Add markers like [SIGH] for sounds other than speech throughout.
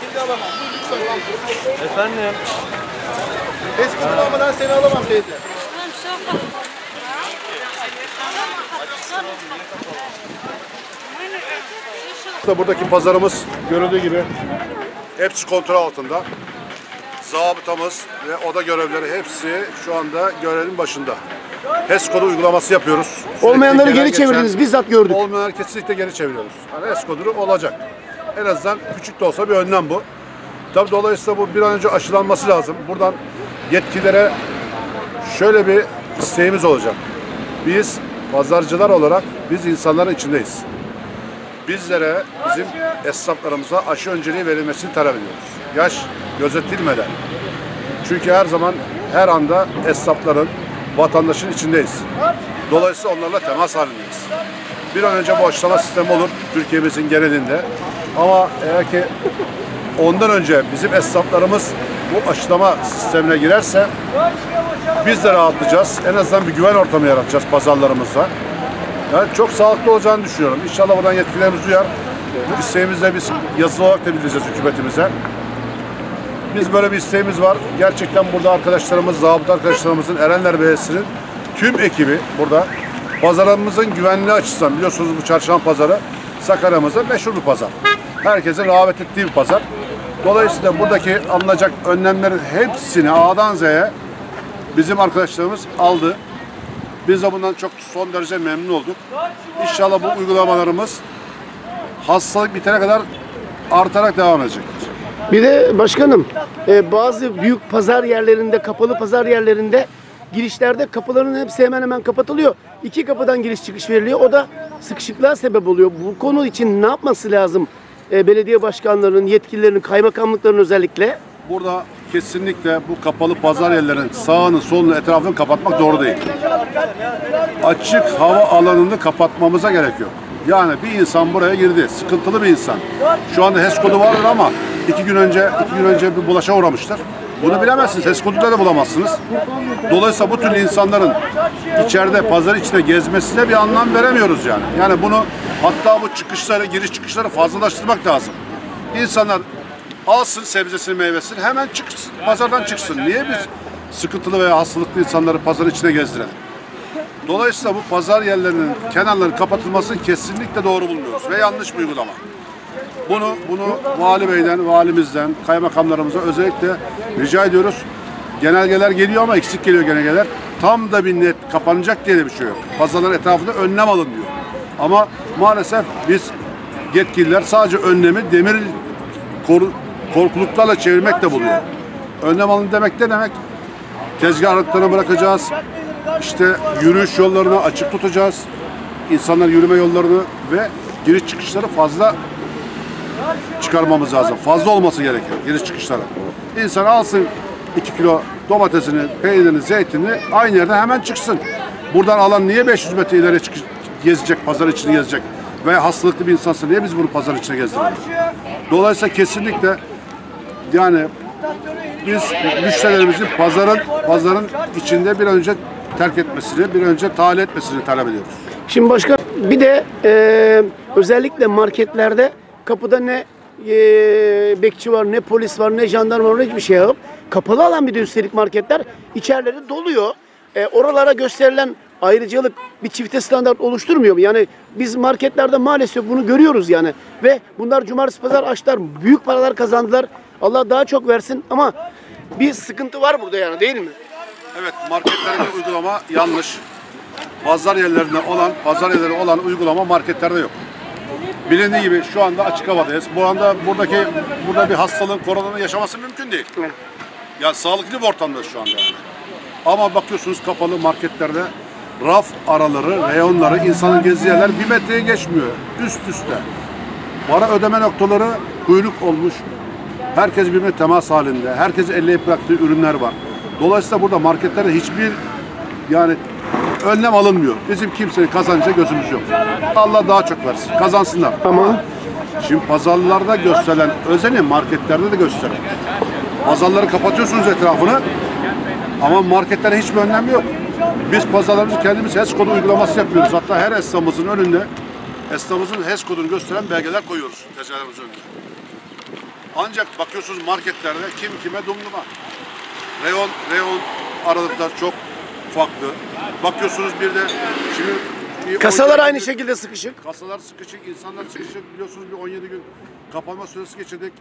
şekilde alamam. Lütfen. Efendim? Eski bulamadan seni alamam teyze. Buradaki pazarımız görüldüğü gibi hepsi kontrol altında. Zabıtamız ve oda görevlileri hepsi şu anda görevin başında. HES kodu uygulaması yapıyoruz. Sürekli Olmayanları gelen geri geçen- çevirdiniz. Bizzat gördük. Olmayanları kesinlikle geri çeviriyoruz. Yani HES kodu olacak. En azından küçük de olsa bir önlem bu. Tabii dolayısıyla bu bir an önce aşılanması lazım. Buradan yetkililere şöyle bir isteğimiz olacak. Biz pazarcılar olarak biz insanların içindeyiz. Bizlere, bizim esnaflarımıza aşı önceliği verilmesini talep ediyoruz. Yaş gözetilmeden. Çünkü her zaman, her anda esnafların, vatandaşın içindeyiz. Dolayısıyla onlarla temas halindeyiz. Bir an önce bu aşılama sistemi olur Türkiye'mizin genelinde. Ama eğer ki ondan önce bizim esnaflarımız bu aşılama sistemine girerse biz de rahatlayacağız. En azından bir güven ortamı yaratacağız pazarlarımızda. Yani çok sağlıklı olacağını düşünüyorum. İnşallah buradan yetkililerimiz duyar. Bu isteğimizi de biz yazılı olarak da bildireceğiz hükümetimize. Biz böyle bir isteğimiz var. Gerçekten burada arkadaşlarımız, zabıta arkadaşlarımızın, Erenler Belediyesi'nin tüm ekibi burada. Pazarımızın güvenliği açısından biliyorsunuz bu çarşamba pazarı Sakarya'mızda meşhur bir pazar. Herkesin rağbet ettiği bir pazar. Dolayısıyla buradaki alınacak önlemlerin hepsini A'dan Z'ye bizim arkadaşlarımız aldı. Biz de bundan çok son derece memnun olduk. İnşallah bu uygulamalarımız hastalık bitene kadar artarak devam edecektir. Bir de başkanım e, bazı büyük pazar yerlerinde, kapalı pazar yerlerinde girişlerde kapıların hepsi hemen hemen kapatılıyor. İki kapıdan giriş çıkış veriliyor. O da sıkışıklığa sebep oluyor. Bu konu için ne yapması lazım? E, belediye başkanlarının, yetkililerin, kaymakamlıkların özellikle. Burada kesinlikle bu kapalı pazar yerlerinin sağını solunu etrafını kapatmak doğru değil. Açık hava alanını kapatmamıza gerek yok. Yani bir insan buraya girdi. Sıkıntılı bir insan. Şu anda HES kodu vardır ama iki gün önce iki gün önce bir bulaşa uğramıştır. Bunu bilemezsiniz. HES koduyla da bulamazsınız. Dolayısıyla bu tür insanların içeride pazar içinde gezmesine bir anlam veremiyoruz yani. Yani bunu hatta bu çıkışları, giriş çıkışları fazlalaştırmak lazım. İnsanlar alsın sebzesini meyvesini hemen çıksın pazardan çıksın. Niye biz sıkıntılı veya hastalıklı insanları pazar içine gezdirelim? Dolayısıyla bu pazar yerlerinin kenarları kapatılması kesinlikle doğru bulmuyoruz ve yanlış bir uygulama. Bunu bunu vali beyden, valimizden, kaymakamlarımıza özellikle rica ediyoruz. Genelgeler geliyor ama eksik geliyor genelgeler. Tam da bir net kapanacak diye de bir şey yok. Pazarların etrafında önlem alın diyor. Ama maalesef biz yetkililer sadece önlemi demir koru, korkuluklarla çevirmekle buluyor. Önlem alın demek ne demek? Tezgah aralıklarını bırakacağız. İşte yürüyüş yollarını açık tutacağız. İnsanlar yürüme yollarını ve giriş çıkışları fazla çıkarmamız lazım. Fazla olması gerekiyor giriş çıkışları. İnsan alsın 2 kilo domatesini, peynirini, zeytinini aynı yerden hemen çıksın. Buradan alan niye 500 metre ileri çıkış, gezecek, pazar içini gezecek? Ve hastalıklı bir insansa niye biz bunu pazar içine gezdirelim? Dolayısıyla kesinlikle yani biz müşterilerimizin pazarın pazarın içinde bir önce terk etmesini, bir önce tahliye etmesini talep ediyoruz. Şimdi başka bir de e, özellikle marketlerde kapıda ne e, bekçi var, ne polis var, ne jandarma var, hiçbir şey yok. Kapalı alan bir de üstelik marketler içerileri doluyor. E, oralara gösterilen ayrıcalık bir çifte standart oluşturmuyor mu? Yani biz marketlerde maalesef bunu görüyoruz yani. Ve bunlar cumartesi pazar açtılar. Büyük paralar kazandılar. Allah daha çok versin ama bir sıkıntı var burada yani değil mi? Evet marketlerdeki uygulama yanlış. Pazar yerlerinde olan, pazar yerleri olan uygulama marketlerde yok. Bilindiği gibi şu anda açık havadayız. Bu anda buradaki burada bir hastalığın, koronanın yaşaması mümkün değil. Ya sağlıklı bir ortamdayız şu anda. Ama bakıyorsunuz kapalı marketlerde raf araları, reyonları, insanın gezdiği yerler bir metreye geçmiyor. Üst üste. Para ödeme noktaları kuyruk olmuş. Herkes birbirine temas halinde. Herkesin elleyip bıraktığı ürünler var. Dolayısıyla burada marketlerde hiçbir yani önlem alınmıyor. Bizim kimsenin kazanacak gözümüz yok. Allah daha çok versin. Kazansınlar. Ama Şimdi pazarlarda gösterilen özeni marketlerde de gösterin. Pazarları kapatıyorsunuz etrafını ama marketlere hiçbir önlem yok. Biz pazarlarımızı kendimiz HES kodu uygulaması yapıyoruz. Hatta her esnafımızın önünde esnafımızın HES kodunu gösteren belgeler koyuyoruz tezgahlarımızın önüne. Ancak bakıyorsunuz marketlerde kim kime dumduma. Reyon, reyon aralıklar çok farklı. Bakıyorsunuz bir de şimdi bir Kasalar 17 aynı gün- şekilde sıkışık. Kasalar sıkışık, insanlar sıkışık. Biliyorsunuz bir 17 gün kapanma süresi geçirdik.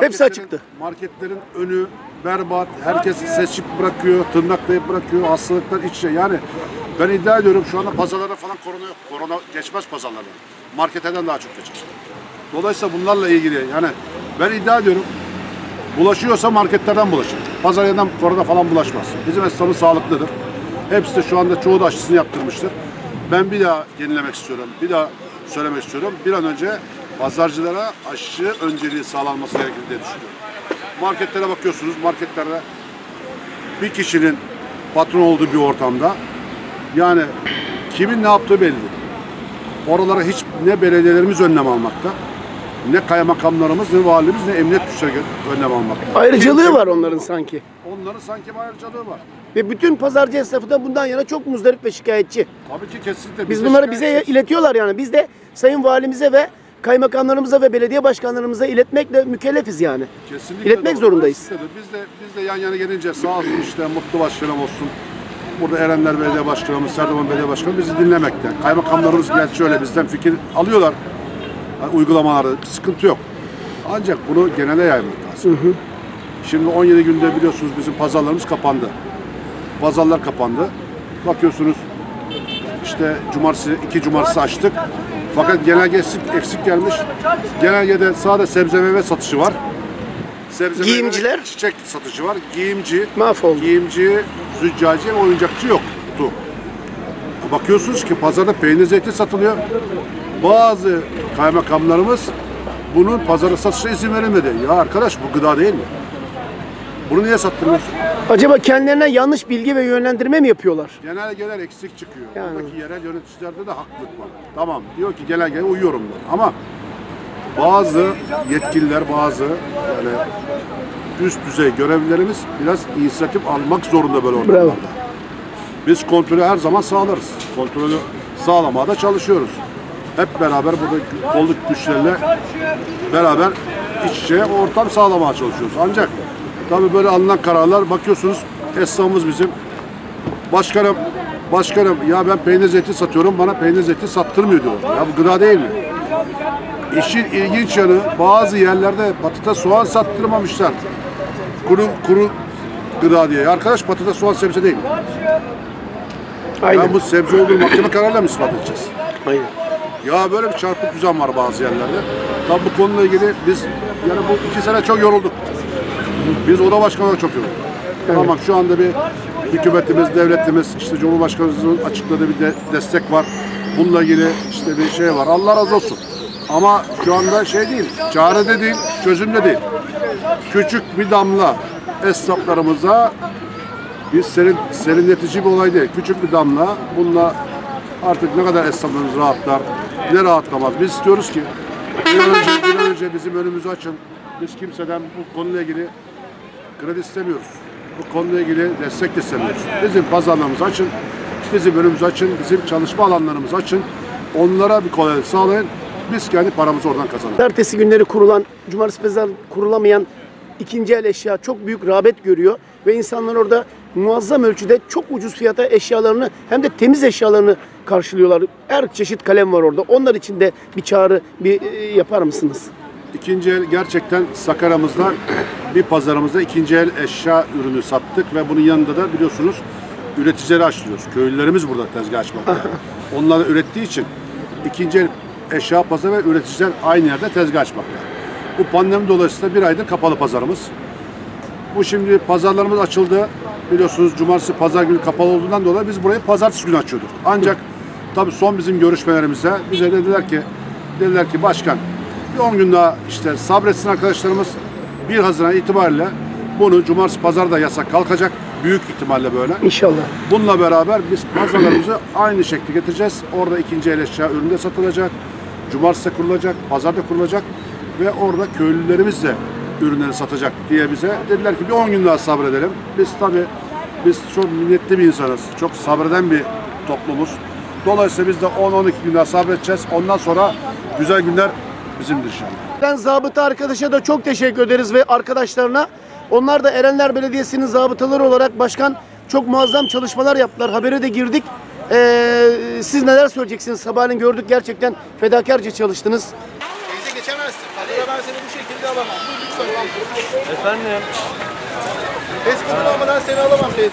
Hepsi açıktı. Marketlerin önü berbat. Herkes seçip bırakıyor, tırnaklayıp bırakıyor. Hastalıklar iç içe. Yani ben iddia ediyorum şu anda pazarlarda falan korona yok. Korona geçmez pazarlarda. Marketlerden daha çok geçer. Dolayısıyla bunlarla ilgili yani ben iddia ediyorum bulaşıyorsa marketlerden bulaşır. Pazar yerinden korona falan bulaşmaz. Bizim esnafımız sağlıklıdır. Hepsi de şu anda çoğu da aşısını yaptırmıştır. Ben bir daha yenilemek istiyorum. Bir daha söylemek istiyorum. Bir an önce pazarcılara aşı önceliği sağlanması gerekir diye düşünüyorum. Marketlere bakıyorsunuz. Marketlerde bir kişinin patron olduğu bir ortamda yani kimin ne yaptığı belli. Oralara hiç ne belediyelerimiz önlem almakta, ne kaymakamlarımız, ne valimiz, ne emniyet güçleri önlem almakta. Ayrıcalığı var onların sanki. Onların sanki bir ayrıcalığı var. Ve bütün pazarcı esnafı da bundan yana çok muzdarip ve şikayetçi. Tabii ki kesinlikle. Biz bunları bize iletiyorlar yani. Biz de sayın valimize ve kaymakamlarımıza ve belediye başkanlarımıza iletmekle mükellefiz yani. Kesinlikle iletmek doğru. zorundayız. Biz de biz de yan yana gelince sağ olsun işte Mutlu Başkanım olsun. Burada Erenler Belediye Başkanımız, Serdivan Belediye Başkanı bizi dinlemekte. Kaymakamlarımız gerçi öyle bizden fikir alıyorlar. Yani uygulamalarda sıkıntı yok. Ancak bunu genele yaymak lazım. Şimdi 17 günde biliyorsunuz bizim pazarlarımız kapandı. Pazarlar kapandı. Bakıyorsunuz işte cumartesi, iki cumartesi açtık. Fakat genelge eksik, eksik gelmiş. Genelgede sadece sebze meyve satışı var. Sebze meyve Giyimciler? ve çiçek satışı var. Giyimci, Mahvoldu. giyimci, züccaci ve oyuncakçı yoktu. Bakıyorsunuz ki pazarda peynir zeytin satılıyor. Bazı kaymakamlarımız bunun pazara satışına izin verilmedi. Ya arkadaş bu gıda değil mi? Bunu niye sattırmıyorsun? Acaba kendilerine yanlış bilgi ve yönlendirme mi yapıyorlar? Genelgeler eksik çıkıyor. Yani. Buradaki yerel yöneticilerde de haklılık var. Tamam diyor ki genelgeye uyuyorum der. Ama bazı yetkililer, bazı yani üst düzey görevlilerimiz biraz inisiyatif almak zorunda böyle ortamlarda. Bravo. Biz kontrolü her zaman sağlarız. Kontrolü sağlamaya da çalışıyoruz. Hep beraber burada kolluk güçlerle beraber iç içe ortam sağlamaya çalışıyoruz. Ancak tabii böyle alınan kararlar bakıyorsunuz esnafımız bizim Başkanım, başkanım ya ben peynir zeytin satıyorum bana peynir zeytin sattırmıyor diyor. Ya bu gıda değil mi? İşin ilginç yanı bazı yerlerde patates soğan sattırmamışlar. Kuru kuru gıda diye. Arkadaş patates soğan sebze değil? Aynen. Ben bu sebze olduğunu mahkeme kararıyla mı ispat edeceğiz? Aynen. Ya böyle bir çarpık düzen var bazı yerlerde. Tabi bu konuyla ilgili biz yani bu iki sene çok yorulduk. Biz oda başkanı çok yorulduk. Tamam şu anda bir hükümetimiz, devletimiz, işte Cumhurbaşkanımızın açıkladığı bir de destek var. Bununla ilgili işte bir şey var. Allah razı olsun. Ama şu anda şey değil, çare de değil, çözüm de değil. Küçük bir damla esnaflarımıza bir serin, serinletici bir olay değil. Küçük bir damla. Bununla artık ne kadar esnaflarımız rahatlar, ne rahatlamaz. Biz istiyoruz ki bir önce, bir önce bizim önümüzü açın. Biz kimseden bu konuyla ilgili kredi istemiyoruz. Bu konuyla ilgili destek de istemiyoruz. Bizim pazarlarımızı açın, bizim önümüzü açın, bizim çalışma alanlarımızı açın. Onlara bir kolaylık sağlayın. Biz kendi paramızı oradan kazanalım. Ertesi günleri kurulan, cumartesi pazar kurulamayan ikinci el eşya çok büyük rağbet görüyor ve insanlar orada muazzam ölçüde çok ucuz fiyata eşyalarını hem de temiz eşyalarını karşılıyorlar. Her çeşit kalem var orada. Onlar için de bir çağrı bir e, yapar mısınız? İkinci el gerçekten Sakarya'mızda bir pazarımızda ikinci el eşya ürünü sattık ve bunun yanında da biliyorsunuz üreticileri açlıyoruz. Köylülerimiz burada tezgah açmakta. [LAUGHS] Onlar da ürettiği için ikinci el eşya pazarı ve üreticiler aynı yerde tezgah açmakta. Bu pandemi dolayısıyla bir aydır kapalı pazarımız. Bu şimdi pazarlarımız açıldı. Biliyorsunuz cumartesi pazar günü kapalı olduğundan dolayı biz burayı pazartesi günü açıyorduk. Ancak tabii son bizim görüşmelerimizde bize dediler ki dediler ki başkan bir 10 gün daha işte sabretsin arkadaşlarımız 1 Haziran itibariyle bunu cumartesi pazar da yasak kalkacak. Büyük ihtimalle böyle. İnşallah. Bununla beraber biz pazarlarımızı aynı şekilde getireceğiz. Orada ikinci el eşya ürünü de satılacak. Cumartesi kurulacak, pazar da kurulacak ve orada köylülerimiz de ürünleri satacak diye bize dediler ki bir 10 gün daha sabredelim. Biz tabii biz çok minnetli bir insanız. Çok sabreden bir toplumuz. Dolayısıyla biz de 10-12 günler sabredeceğiz. Ondan sonra güzel günler bizimdir inşallah. Ben zabıta arkadaşa da çok teşekkür ederiz ve arkadaşlarına. Onlar da Erenler Belediyesi'nin zabıtaları olarak başkan çok muazzam çalışmalar yaptılar. Habere de girdik. Ee, siz neler söyleyeceksiniz? Sabahleyin gördük gerçekten fedakarca çalıştınız. Teyze geçemezsin. Ben seni bu şekilde alamam. Bu lütfen. Efendim. Kodunu almadan seni alamam teyze.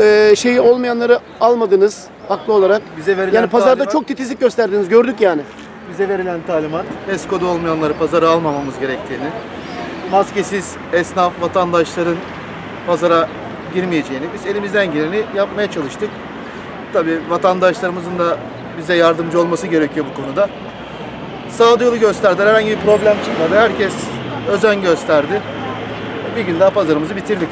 Ee, şeyi olmayanları almadınız haklı olarak. Bize verilen Yani pazarda talimat- çok titizlik gösterdiniz gördük yani. Bize verilen talimat ESCO'da olmayanları pazara almamamız gerektiğini, maskesiz esnaf vatandaşların pazara girmeyeceğini, biz elimizden geleni yapmaya çalıştık. Tabii vatandaşlarımızın da bize yardımcı olması gerekiyor bu konuda. Sağduyulu gösterdiler, herhangi bir problem çıkmadı. Herkes özen gösterdi. Bir gün daha pazarımızı bitirdik.